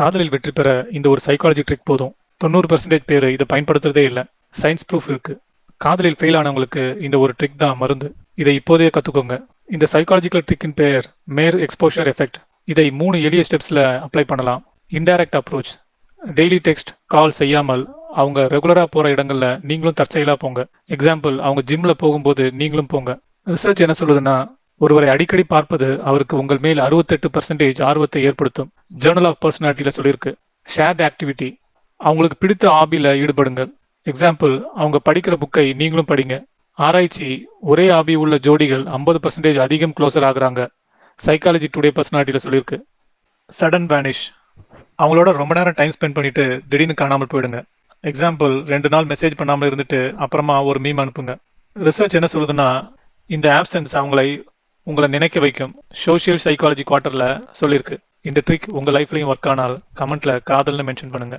காதலில் வெற்றி பெற இந்த ஒரு சைக்காலஜி ட்ரிக் போதும். தொண்ணூறு பர்சன்டேஜ் பேர் இதை பயன்படுத்துறதே இல்லை. சயின்ஸ் ப்ரூஃப் இருக்கு. காதலில் ஃபெயில் ஆனவங்களுக்கு இந்த ஒரு ட்ரிக் தான் மருந்து. இதை இப்போதையே கற்றுக்கோங்க இந்த சைக்காலஜிக்கல் ட்ரிக்கின் பெயர் மேர் எக்ஸ்போஷர் எஃபெக்ட் இதை மூணு எளிய ஸ்டெப்ஸில் அப்ளை பண்ணலாம். Indirect approach daily text call செய்யாமல் அவங்க ரெகுலராக போகிற இடங்களில் நீங்களும் தற்செயலாக போங்க. எக்ஸாம்பிள் அவங்க ஜிம்மில் போகும்போது நீங்களும் போங்க. ரிசர்ச் என்ன சொல்லுதுன்னா ஒருவரை அடிக்கடி பார்ப்பது அவருக்கு உங்கள் மேல் அறுபத்தெட்டு பர்சன்டேஜ் ஆர்வத்தை ஏற்படுத்தும். ஜேர்னல் ஆஃப் பர்சனாலிட்டியில சொல்லியிருக்கு ஷேர்ட் ஆக்டிவிட்டி அவங்களுக்கு பிடித்த ஹாபியில ஈடுபடுங்கள். எக்ஸாம்பிள் அவங்க படிக்கிற புக்கை நீங்களும் படிங்க. ஆராய்ச்சி ஒரே ஹாபி உள்ள ஜோடிகள் ஐம்பது பர்சன்டேஜ் அதிகம் க்ளோசர் ஆகுறாங்க. சைக்காலஜி டுடே பர்சனாலிட்டியில சொல்லியிருக்கு சடன் வேனிஷ் அவங்களோட ரொம்ப நேரம் டைம் ஸ்பெண்ட் பண்ணிட்டு திடீர்னு காணாமல் போயிடுங்க. எக்ஸாம்பிள் ரெண்டு நாள் மெசேஜ் பண்ணாமல் இருந்துட்டு அப்புறமா ஒரு மீம் அனுப்புங்க. ரிசர்ச் என்ன சொல்லுதுன்னா இந்த ஆப்சன்ஸ் அவங்களை உங்களை நினைக்க வைக்கும் சோஷியல் சைக்காலஜி குவார்ட்டரில் சொல்லியிருக்கு இந்த ட்ரிக் உங்கள் லைஃப்லையும் ஒர்க் ஆனால் கமெண்ட்டில் காதல்னு மென்ஷன் பண்ணுங்கள்